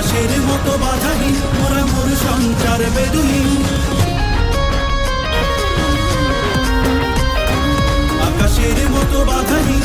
আকাশের মতো বাধাহীন মোরা মোর সঞ্চার বেদুহীন। আকাশের মতো বাধাহীন